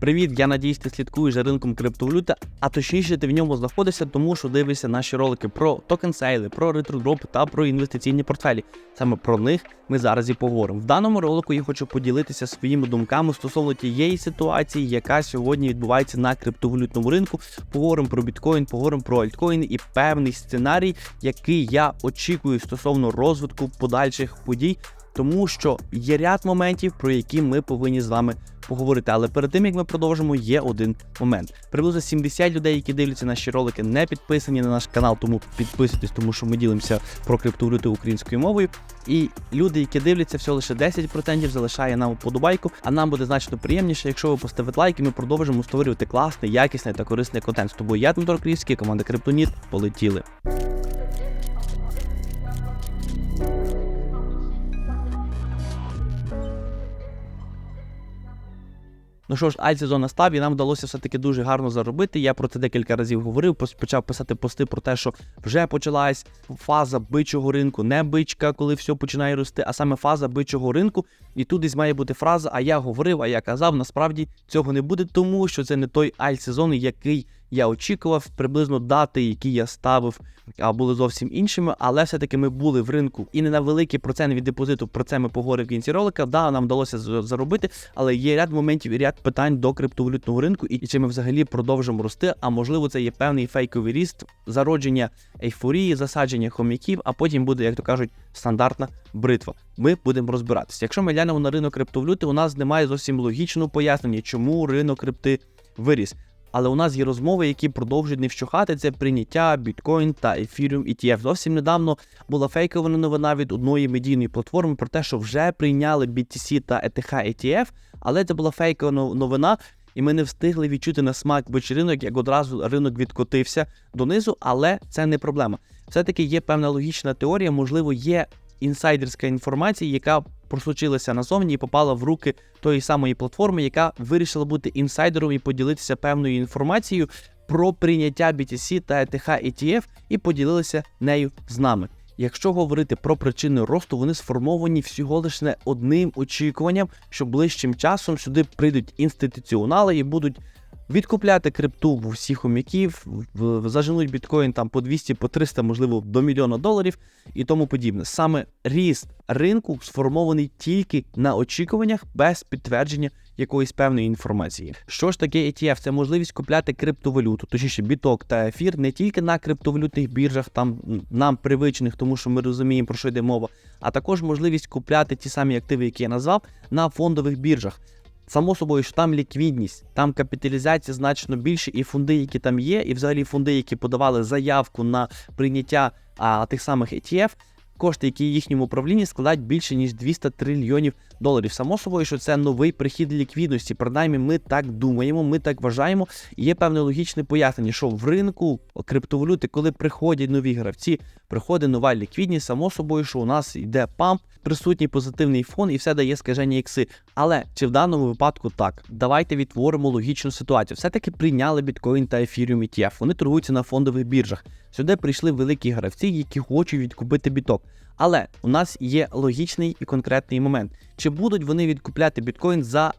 Привіт, я надіюсь, ти слідкуєш за ринком криптовалюти, а точніше ти в ньому знаходишся, тому що дивишся наші ролики про токен сейли, про ретродроп та про інвестиційні портфелі. Саме про них ми зараз і поговоримо. В даному ролику я хочу поділитися своїми думками стосовно тієї ситуації, яка сьогодні відбувається на криптовалютному ринку. Поговоримо про біткоін, поговоримо про альткоїни і певний сценарій, який я очікую стосовно розвитку подальших подій тому що є ряд моментів, про які ми повинні з вами поговорити. Але перед тим як ми продовжимо, є один момент. Приблизно 70 людей, які дивляться наші ролики, не підписані на наш канал, тому підписуйтесь, тому що ми ділимося про криптовалюту українською мовою. І люди, які дивляться, всього лише 10% залишає нам вподобайку, а нам буде значно приємніше, якщо ви поставите лайк, і ми продовжимо створювати класний, якісний та корисний контент. З тобою я Дмитро Крівський, команда Криптоніт. Полетіли. Ну що ж, альт-сезон настав, і нам вдалося все-таки дуже гарно заробити. Я про це декілька разів говорив. Почав писати пости про те, що вже почалась фаза бичого ринку, не бичка, коли все починає рости, а саме фаза бичого ринку. І тут десь має бути фраза: А я говорив, а я казав. Насправді цього не буде, тому що це не той альт-сезон, який я очікував. Приблизно дати, які я ставив, були зовсім іншими, але все-таки ми були в ринку і не на великий процент від депозиту. Про це ми поговоримо в кінці ролика. Да, нам вдалося заробити, але є ряд моментів і ряд питань до криптовалютного ринку, і чи ми взагалі продовжимо рости. А можливо, це є певний фейковий ріст, зародження ейфорії, засадження хом'яків, а потім буде, як то кажуть, стандартна бритва. Ми будемо розбиратися. Якщо ми глянемо на ринок криптовалюти, у нас немає зовсім логічного пояснення, чому ринок крипти виріс. Але у нас є розмови, які продовжують не вщухати. Це прийняття біткоін та ефіріум ETF. Зовсім недавно була фейкова новина від одної медійної платформи про те, що вже прийняли BTC та ETH ETF, але це була фейкова новина. І ми не встигли відчути на смак вечеринок, як одразу ринок відкотився донизу, але це не проблема. Все-таки є певна логічна теорія, можливо, є інсайдерська інформація, яка просочилася назовні і попала в руки тої самої платформи, яка вирішила бути інсайдером і поділитися певною інформацією про прийняття BTC та ETH ETF і поділилися нею з нами. Якщо говорити про причини росту, вони сформовані всього лише одним очікуванням, що ближчим часом сюди прийдуть інституціонали і будуть відкупляти крипту в усіх хомяків, заженуть біткоін там по 200, по 300, можливо, до мільйона доларів і тому подібне. Саме ріст ринку сформований тільки на очікуваннях без підтвердження якоїсь певної інформації. Що ж таке ETF? Це можливість купляти криптовалюту, точніше біток та ефір не тільки на криптовалютних біржах, там нам привичних, тому що ми розуміємо, про що йде мова, а також можливість купляти ті самі активи, які я назвав, на фондових біржах. Само собою, що там ліквідність, там капіталізація значно більше, і фонди, які там є, і взагалі фонди, які подавали заявку на прийняття а, тих самих ETF, кошти, які їхньому управлінні складають більше ніж 200 трильйонів доларів. Само собою, що це новий прихід ліквідності. Принаймні, ми так думаємо, ми так вважаємо. І є певне логічне пояснення, що в ринку криптовалюти, коли приходять нові гравці, приходить нова ліквідність, само собою, що у нас йде памп, присутній позитивний фон і все дає скажені ікси. Але чи в даному випадку так? Давайте відтворимо логічну ситуацію. Все-таки прийняли біткоін та ефіріум ETF. Вони торгуються на фондових біржах. Сюди прийшли великі гравці, які хочуть відкупити біток. Але у нас є логічний і конкретний момент: чи будуть вони відкупляти біткоін за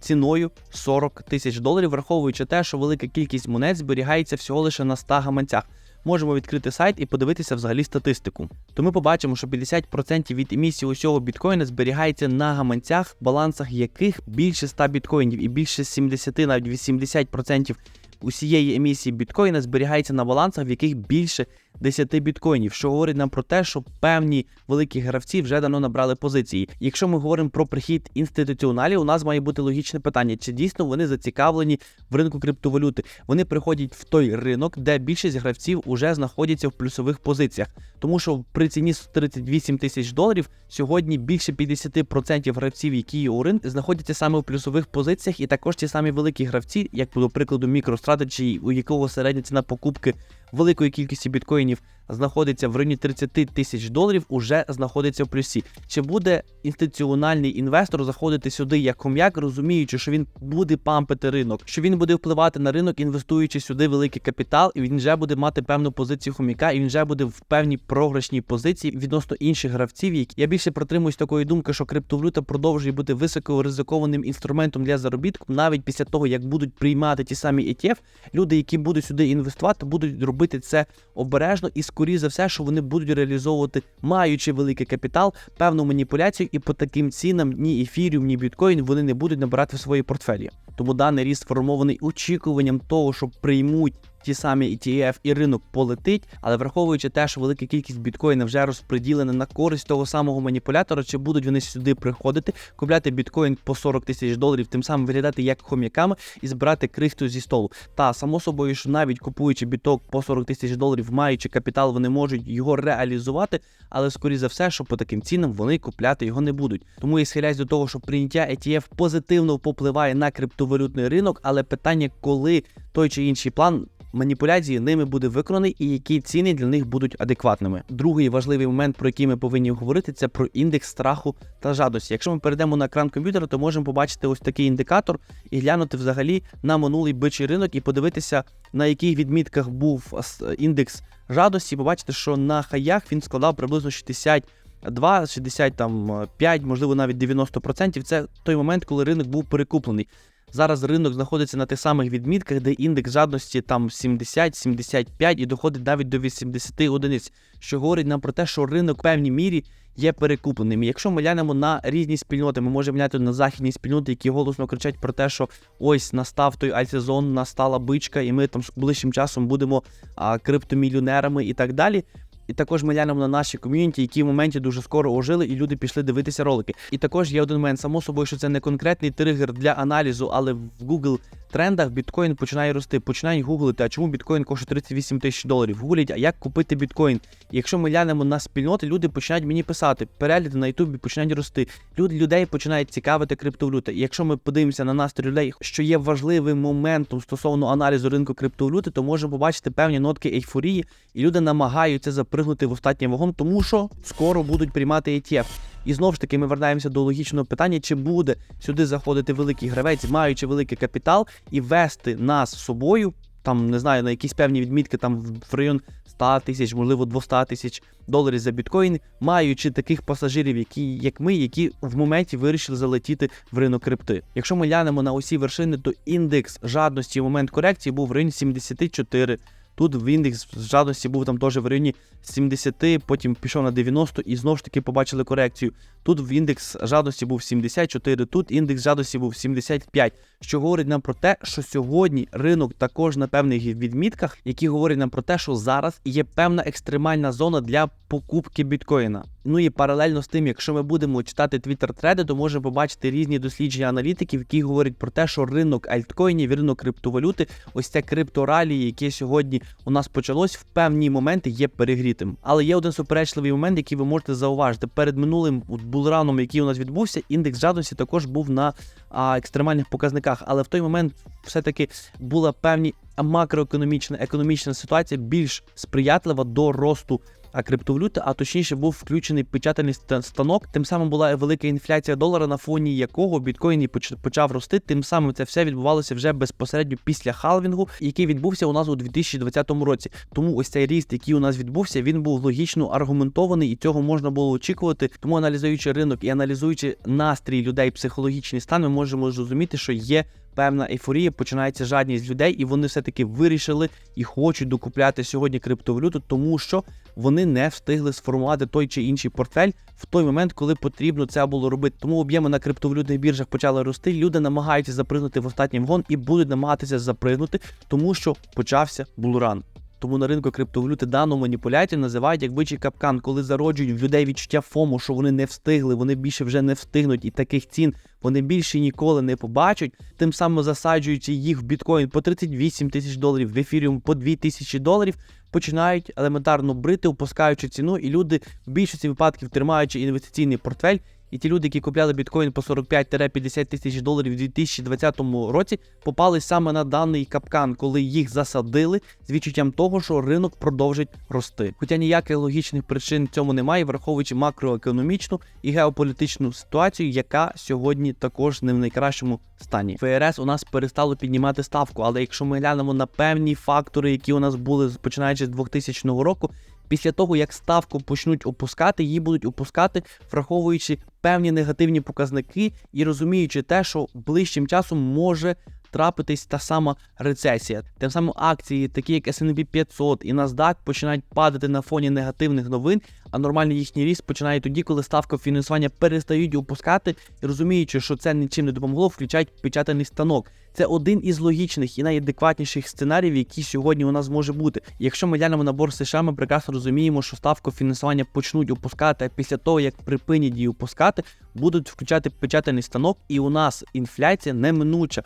ціною 40 тисяч доларів, враховуючи те, що велика кількість монет зберігається всього лише на 100 гаманцях. Можемо відкрити сайт і подивитися взагалі статистику. То ми побачимо, що 50% від емісії усього біткоїна зберігається на гаманцях, балансах яких більше 100 біткоїнів і більше 70, навіть 80% усієї емісії біткоїна зберігається на балансах, в яких більше 10 біткоїнів, що говорить нам про те, що певні великі гравці вже давно набрали позиції. Якщо ми говоримо про прихід інституціоналів, у нас має бути логічне питання: чи дійсно вони зацікавлені в ринку криптовалюти? Вони приходять в той ринок, де більшість гравців вже знаходяться в плюсових позиціях, тому що при ціні 38 тисяч доларів сьогодні більше 50% гравців, які є у ринку, знаходяться саме в плюсових позиціях, і також ті самі великі гравці, як до прикладу MicroStrategy, у якого середня ціна покупки великої кількості біткоїнів знаходиться в районі 30 тисяч доларів, уже знаходиться в плюсі. Чи буде інституціональний інвестор заходити сюди як хом'як, розуміючи, що він буде пампити ринок, що він буде впливати на ринок, інвестуючи сюди великий капітал, і він вже буде мати певну позицію хом'яка, і він вже буде в певній програшній позиції відносно інших гравців. Які я більше притримуюсь такої думки, що криптовалюта продовжує бути високоризикованим інструментом для заробітку, навіть після того як будуть приймати ті самі ETF, люди, які будуть сюди інвестувати, будуть робити це обережно і скоріше за все, що вони будуть реалізовувати, маючи великий капітал, певну маніпуляцію, і по таким цінам ні ефіріум, ні біткоін вони не будуть набирати в свої портфелі. Тому даний ріст сформований очікуванням того, що приймуть. Ті самі ETF і ринок полетить, але враховуючи те, що велика кількість біткоїна вже розподілена на користь того самого маніпулятора, чи будуть вони сюди приходити, купляти біткоін по 40 тисяч доларів, тим самим виглядати як хом'яками і збирати крихту зі столу. Та само собою, що навіть купуючи біток по 40 тисяч доларів, маючи капітал, вони можуть його реалізувати, але скоріше за все, що по таким цінам вони купляти його не будуть. Тому я схиляюсь до того, що прийняття ETF позитивно попливає на криптовалютний ринок, але питання, коли той чи інший план маніпуляції ними буде виконаний і які ціни для них будуть адекватними. Другий важливий момент, про який ми повинні говорити, це про індекс страху та жадості. Якщо ми перейдемо на екран комп'ютера, то можемо побачити ось такий індикатор і глянути взагалі на минулий бичий ринок і подивитися, на яких відмітках був індекс жадості. Побачите, що на хаях він складав приблизно 60 2, 65, можливо, навіть 90%. Це той момент, коли ринок був перекуплений. Зараз ринок знаходиться на тих самих відмітках, де індекс жадності там 70, 75 і доходить навіть до 80 одиниць, що говорить нам про те, що ринок в певній мірі є перекупленим. І якщо ми глянемо на різні спільноти, ми можемо глянути на західні спільноти, які голосно кричать про те, що ось настав той альтсезон, настала бичка, і ми там ближчим часом будемо а, криптомільйонерами і так далі. І також ми глянемо на наші ком'юніті, які в моменті дуже скоро ожили, і люди пішли дивитися ролики. І також є один момент, само собою, що це не конкретний тригер для аналізу, але в Google трендах біткоін починає рости. Починають гуглити, а чому біткоін коштує 38 тисяч доларів? Гуглять, а як купити біткоін? Якщо ми глянемо на спільноти, люди починають мені писати, перегляди на Ютубі починають рости. Люди людей починають цікавити криптовалюти. І якщо ми подивимося на настрій людей, що є важливим моментом стосовно аналізу ринку криптовалюти, то можемо побачити певні нотки ейфорії, і люди намагаються запригнути в останній вагон, тому що скоро будуть приймати ETF. І знову ж таки, ми вертаємося до логічного питання, чи буде сюди заходити великий гравець, маючи великий капітал, і вести нас з собою, там не знаю, на якісь певні відмітки, там в район 100 тисяч, можливо, 200 тисяч доларів за біткоін, маючи таких пасажирів, які як ми, які в моменті вирішили залетіти в ринок крипти. Якщо ми глянемо на усі вершини, то індекс жадності в момент корекції був в районі 74. Тут в індекс жадності був там теж в районі 70, потім пішов на 90 і знову ж таки побачили корекцію. Тут в індекс жадності був 74, тут індекс жадності був 75, що говорить нам про те, що сьогодні ринок також на певних відмітках, які говорять нам про те, що зараз є певна екстремальна зона для покупки біткоїна. Ну і паралельно з тим, якщо ми будемо читати твіттер треди, то можемо побачити різні дослідження аналітиків, які говорять про те, що ринок альткоїнів, ринок криптовалюти, ось це крипторалії, яке сьогодні у нас почалось, в певні моменти є перегрітим. Але є один суперечливий момент, який ви можете зауважити. Перед минулим булраном, який у нас відбувся, індекс жадності також був на а, екстремальних показниках. Але в той момент все-таки була певні макроекономічна економічна ситуація більш сприятлива до росту криптовалюти, а точніше був включений печатальний ста- станок. Тим самим була велика інфляція долара, на фоні якого біткоін і почав рости. Тим самим це все відбувалося вже безпосередньо після халвінгу, який відбувся у нас у 2020 році. Тому ось цей ріст, який у нас відбувся, він був логічно аргументований, і цього можна було очікувати. Тому аналізуючи ринок і аналізуючи настрій людей, психологічний стан, ми можемо зрозуміти, що є. Певна ейфорія, починається жадність людей, і вони все-таки вирішили і хочуть докупляти сьогодні криптовалюту, тому що вони не встигли сформувати той чи інший портфель в той момент, коли потрібно це було робити. Тому об'єми на криптовалютних біржах почали рости. Люди намагаються запригнути в останній вгон і будуть намагатися запригнути, тому що почався булран. Тому на ринку криптовалюти дану маніпуляцію називають як бичий капкан, коли зароджують в людей відчуття ФОМу, що вони не встигли, вони більше вже не встигнуть, і таких цін вони більше ніколи не побачать, тим самим засаджуючи їх в біткоін по 38 тисяч доларів, в ефіріум по 2 тисячі доларів, починають елементарно брити, опускаючи ціну, і люди в більшості випадків, тримаючи інвестиційний портфель, І ті люди, які купляли біткоін по 45-50 тисяч доларів у 2020 році, попали саме на даний капкан, коли їх засадили з відчуттям того, що ринок продовжить рости. Хоча ніяких логічних причин цьому немає, враховуючи макроекономічну і геополітичну ситуацію, яка сьогодні також не в найкращому стані. ФРС у нас перестало піднімати ставку, але якщо ми глянемо на певні фактори, які у нас були починаючи з 2000 року. Після того, як ставку почнуть опускати, її будуть опускати, враховуючи певні негативні показники і розуміючи те, що ближчим часом може трапитись та сама рецесія. Тим самим акції, такі як S&P 500 і NASDAQ, починають падати на фоні негативних новин, а нормальний їхній ріст починає тоді, коли ставка фінансування перестають опускати, і розуміючи, що це нічим не допомогло, включають печатаний станок. Це один із логічних і найадекватніших сценаріїв, які сьогодні у нас може бути. Якщо ми глянемо на борс США, ми прекрасно розуміємо, що ставку фінансування почнуть опускати, а після того як припинять її опускати, будуть включати печатаний станок, і у нас інфляція неминуча.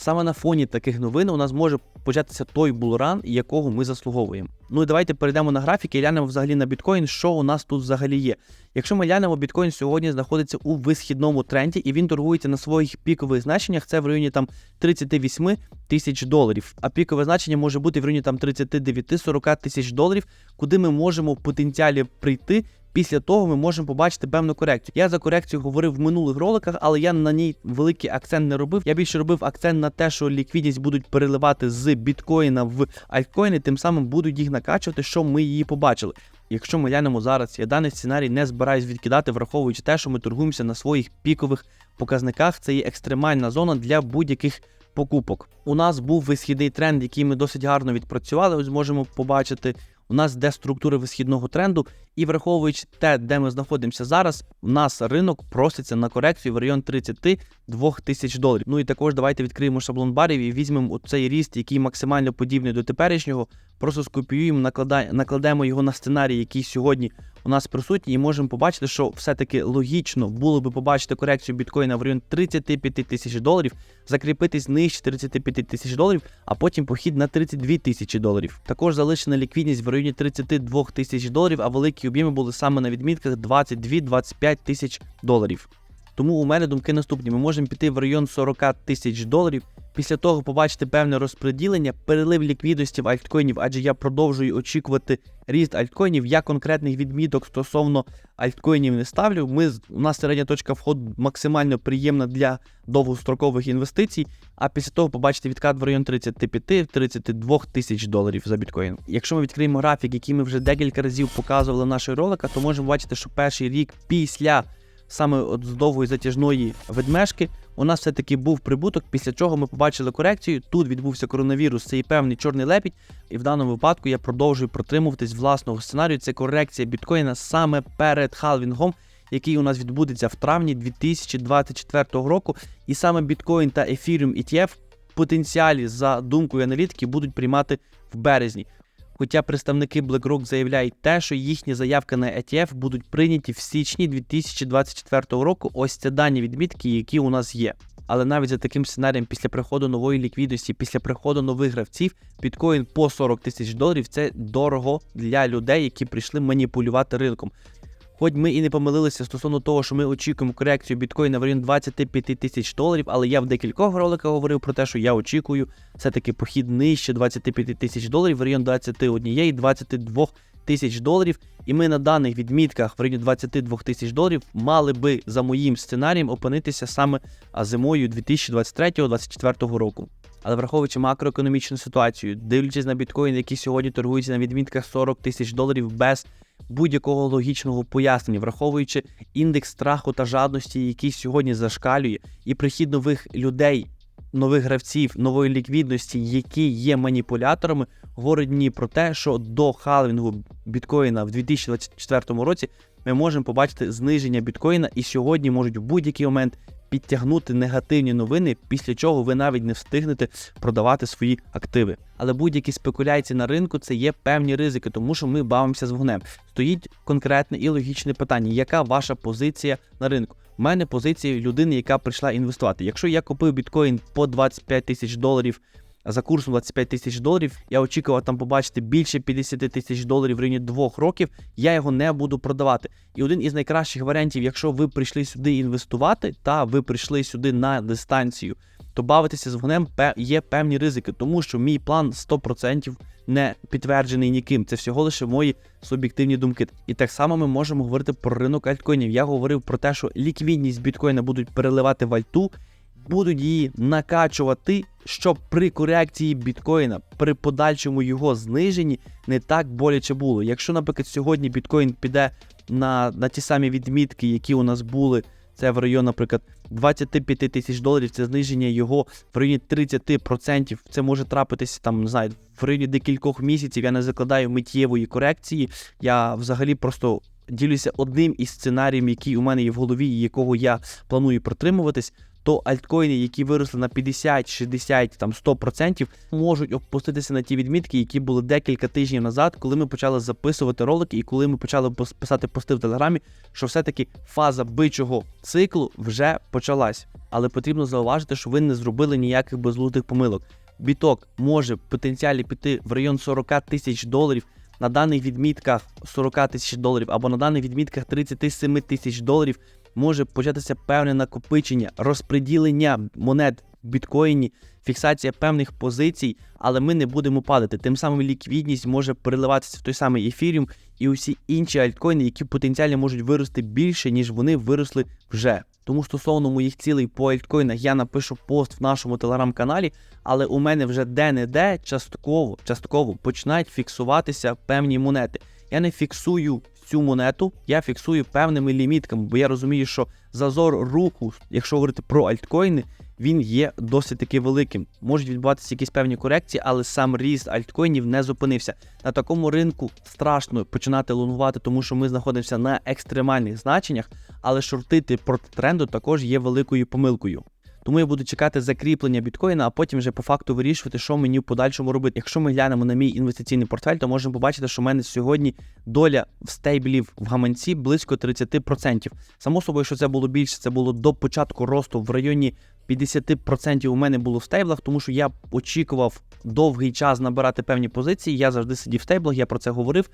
Саме на фоні таких новин у нас може початися той булран, якого ми заслуговуємо. Ну і давайте перейдемо на графіки і глянемо взагалі на біткоін, що у нас тут взагалі є. Якщо ми глянемо, біткоін сьогодні знаходиться у висхідному тренді і він торгується на своїх пікових значеннях. Це в районі там 38 тисяч доларів. А пікове значення може бути в районі там 39-40 тисяч доларів, куди ми можемо в потенціалі прийти. Після того ми можемо побачити певну корекцію. Я за корекцію говорив в минулих роликах, але я на ній великий акцент не робив. Я більше робив акцент на те, що ліквідність будуть переливати з біткоїна в альткоїни, тим самим будуть їх накачувати, що ми її побачили. Якщо ми глянемо зараз, я даний сценарій не збираюсь відкидати, враховуючи те, що ми торгуємося на своїх пікових показниках. Це є екстремальна зона для будь-яких покупок. У нас був висхідний тренд, який ми досить гарно відпрацювали. Ось можемо побачити. У нас де структури висхідного тренду, і враховуючи те, де ми знаходимося зараз, у нас ринок проситься на корекцію в район 32 тисяч доларів. Ну і також давайте відкриємо шаблон барів і візьмемо цей ріст, який максимально подібний до теперішнього. Просто скопіюємо, накладемо його на сценарій, який сьогодні у нас присутній, і можемо побачити, що все-таки логічно було би побачити корекцію біткоїна в район 35 тисяч доларів, закріпитись нижче 35 тисяч доларів, а потім похід на 32 тисячі доларів. Також залишена ліквідність в районі 32 тисяч доларів, а великі об'єми були саме на відмітках 22-25 тисяч доларів. Тому у мене думки наступні: ми можемо піти в район 40 тисяч доларів. Після того побачити певне розподілення, перелив ліквідності в альткоїнів, адже я продовжую очікувати ріст альткоїнів. Я конкретних відміток стосовно альткоїнів не ставлю. Ми у нас середня точка входу максимально приємна для довгострокових інвестицій. А після того побачити відкат в район 35-32 тисяч доларів за біткоін. Якщо ми відкриємо графік, який ми вже декілька разів показували в наших роликах, то можемо бачити, що перший рік після саме от з довгої затяжної ведмежки, у нас все-таки був прибуток, після чого ми побачили корекцію. Тут відбувся коронавірус, це і певний чорний лепідь. І в даному випадку я продовжую протримуватись власного сценарію. Це корекція біткоїна саме перед халвінгом, який у нас відбудеться в травні 2024 року. І саме біткоін та Ethereum ETF потенціалі, за думкою аналітики, будуть приймати в березні. Хоча представники BlackRock заявляють те, що їхні заявки на ETF будуть прийняті в січні 2024 року. Ось це дані відмітки, які у нас є. Але навіть за таким сценарієм, після приходу нової ліквідності, після приходу нових гравців, біткоін по 40 тисяч доларів це дорого для людей, які прийшли маніпулювати ринком. Хоч ми і не помилилися стосовно того, що ми очікуємо корекцію біткоїна в район 25 тисяч доларів, але я в декількох роликах говорив про те, що я очікую все-таки похід нижче 25 тисяч доларів в район 21-22 тисяч доларів. І ми на даних відмітках в районі 22 тисяч доларів мали би за моїм сценарієм опинитися саме зимою 2023-2024 року. Але враховуючи макроекономічну ситуацію, дивлячись на біткоін, який сьогодні торгується на відмітках 40 тисяч доларів без будь-якого логічного пояснення, враховуючи індекс страху та жадності, який сьогодні зашкалює, і прихід нових людей, нових гравців, нової ліквідності, які є маніпуляторами, говорить мені про те, що до халвінгу біткоїна в 2024 році ми можемо побачити зниження біткоїна, і сьогодні можуть в будь-який момент підтягнути негативні новини, після чого ви навіть не встигнете продавати свої активи. Але будь-які спекуляції на ринку це є певні ризики, тому що ми бавимося з вогнем. Стоїть конкретне і логічне питання: яка ваша позиція на ринку? У мене позиція людини, яка прийшла інвестувати. Якщо я купив біткоін по 25 тисяч доларів за курсом 25 тисяч доларів. Я очікував там побачити більше 50 тисяч доларів в районі двох років. Я його не буду продавати. І один із найкращих варіантів, якщо ви прийшли сюди інвестувати, та ви прийшли сюди на дистанцію, то бавитися з вогнем є певні ризики, тому що мій план 100% не підтверджений ніким. Це всього лише мої суб'єктивні думки. І так само ми можемо говорити про ринок альткоїнів. Я говорив про те, що ліквідність біткоїна будуть переливати в альту, будуть її накачувати, щоб при корекції біткоїна, при подальшому його зниженні не так боляче було. Якщо, наприклад, сьогодні біткоін піде на, на ті самі відмітки, які у нас були. Це в район, наприклад, 25 тисяч доларів. Це зниження його в районі 30%. Це може трапитися там, не знаю, в районі декількох місяців. Я не закладаю миттєвої корекції. Я взагалі просто ділюся одним із сценаріїв, який у мене є в голові, і якого я планую притримуватись. То альткоїни, які виросли на 50, 60, там 100%, можуть опуститися на ті відмітки, які були декілька тижнів назад, коли ми почали записувати ролики, і коли ми почали писати пости в телеграмі, що все-таки фаза бичого циклу вже почалась. Але потрібно зауважити, що ви не зробили ніяких безглуздих помилок. Біток може потенціалі піти в район 40 тисяч доларів. На даних відмітках 40 тисяч доларів або на даних відмітках 37 тисяч доларів може початися певне накопичення, розподілення монет в біткоїні, фіксація певних позицій, але ми не будемо падати. Тим самим ліквідність може переливатися в той самий ефіріум і усі інші альткоїни, які потенціально можуть вирости більше, ніж вони виросли вже. Тому стосовно моїх цілей по альткоїнах я напишу пост в нашому телеграм-каналі, але у мене вже де-не-де частково, частково починають фіксуватися певні монети. Я не фіксую цю монету, я фіксую певними лімітками, бо я розумію, що зазор руху, якщо говорити про альткоїни, він є досить таки великим. Можуть відбуватися якісь певні корекції, але сам ріст альткоїнів не зупинився. На такому ринку страшно починати лонгувати, тому що ми знаходимося на екстремальних значеннях, але шортити проти тренду також є великою помилкою. Тому я буду чекати закріплення біткоїна, а потім вже по факту вирішувати, що мені в подальшому робити. Якщо ми глянемо на мій інвестиційний портфель, то можемо побачити, що в мене сьогодні доля в стейблів в гаманці близько 30%. Само собою, що це було більше, це було до початку росту в районі 50% у мене було в стейблах, тому що я очікував довгий час набирати певні позиції. Я завжди сидів в стейблах, я про це говорив.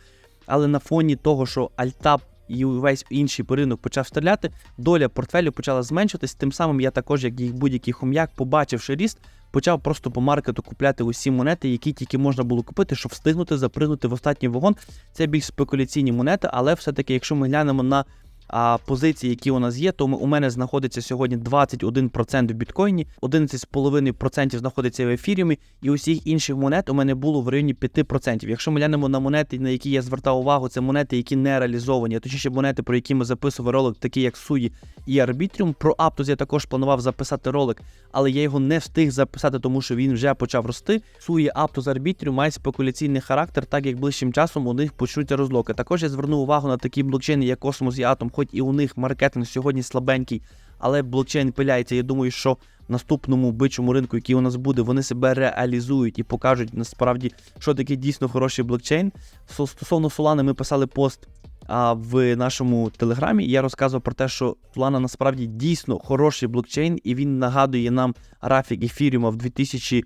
Але на фоні того, що Альтап і увесь інший ринок почав стріляти, доля портфелю почала зменшитись. Тим самим я також, як і будь-який хом'як, побачивши ріст, почав просто по маркету купляти усі монети, які тільки можна було купити, щоб встигнути запригнути в останній вагон. Це більш спекуляційні монети, але все-таки, якщо ми глянемо на а, позиції, які у нас є, то у мене знаходиться сьогодні 21% в біткоїні, 11,5% знаходиться в ефіріумі, і усіх інших монет у мене було в районі 5%. Якщо ми глянемо на монети, на які я звертав увагу, це монети, які не реалізовані, а точніше монети, про які ми записували ролик, такі як Суї і Arbitrium. Про Aptos я також планував записати ролик, але я його не встиг записати, тому що він вже почав рости. Суї Aptos Arbitrium мають спекуляційний характер, так як ближчим часом у них почнуться розлоки. Також я звернув увагу на такі блокчейни, як Cosmos і Atom, хоч і у них маркетинг сьогодні слабенький, але блокчейн пиляється. Я думаю, що в наступному бичому ринку, який у нас буде, вони себе реалізують і покажуть насправді, що таке дійсно хороший блокчейн. Стосовно Solana ми писали пост а, в нашому телеграмі. Я розказував про те, що Solana насправді дійсно хороший блокчейн, і він нагадує нам графік ефіріума в 2000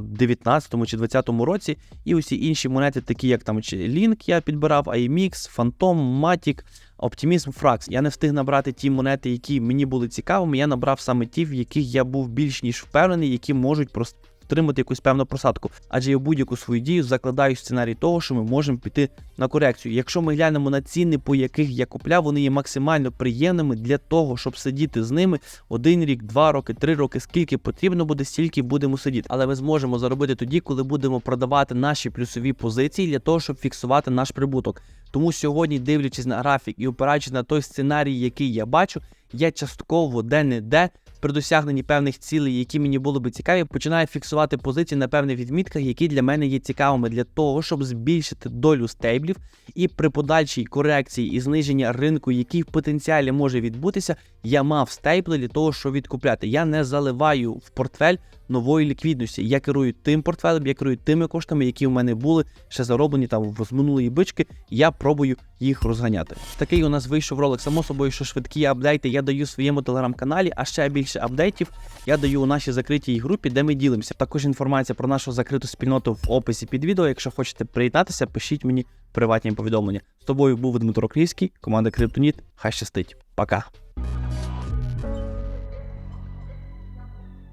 19 чи 20 році, і усі інші монети, такі як там чи Link я підбирав, IMX, Phantom, Matic, Optimism, Фракс. Я не встиг набрати ті монети, які мені були цікавими. Я набрав саме ті, в яких я був більш ніж впевнений, які можуть просто отримати якусь певну просадку. Адже я в будь-яку свою дію закладаю сценарій того, що ми можемо піти на корекцію. Якщо ми глянемо на ціни, по яких я купляв, вони є максимально приємними для того, щоб сидіти з ними один рік, два роки, три роки, скільки потрібно буде, стільки будемо сидіти. Але ми зможемо заробити тоді, коли будемо продавати наші плюсові позиції для того, щоб фіксувати наш прибуток. Тому сьогодні, дивлячись на графік і опираючись на той сценарій, який я бачу, я частково де-не-де при досягненні певних цілей, які мені були би цікаві, починаю фіксувати позиції на певних відмітках, які для мене є цікавими для того, щоб збільшити долю стейблів і при подальшій корекції і зниженні ринку, який в потенціалі може відбутися, я мав стейбли для того, щоб відкупляти. Я не заливаю в портфель нової ліквідності. Я керую тим портфелем, я керую тими коштами, які в мене були ще зароблені там з минулої бички. Я пробую їх розганяти. Такий у нас вийшов ролик. Само собою, що швидкі апдейти я даю своєму телеграм-каналі, а ще більше апдейтів я даю у нашій закритій групі, де ми ділимося. Також інформація про нашу закриту спільноту в описі під відео. Якщо хочете приєднатися, пишіть мені приватні повідомлення. З тобою був Дмитро Крійський, команда Криптоніт. Хай щастить. Пока.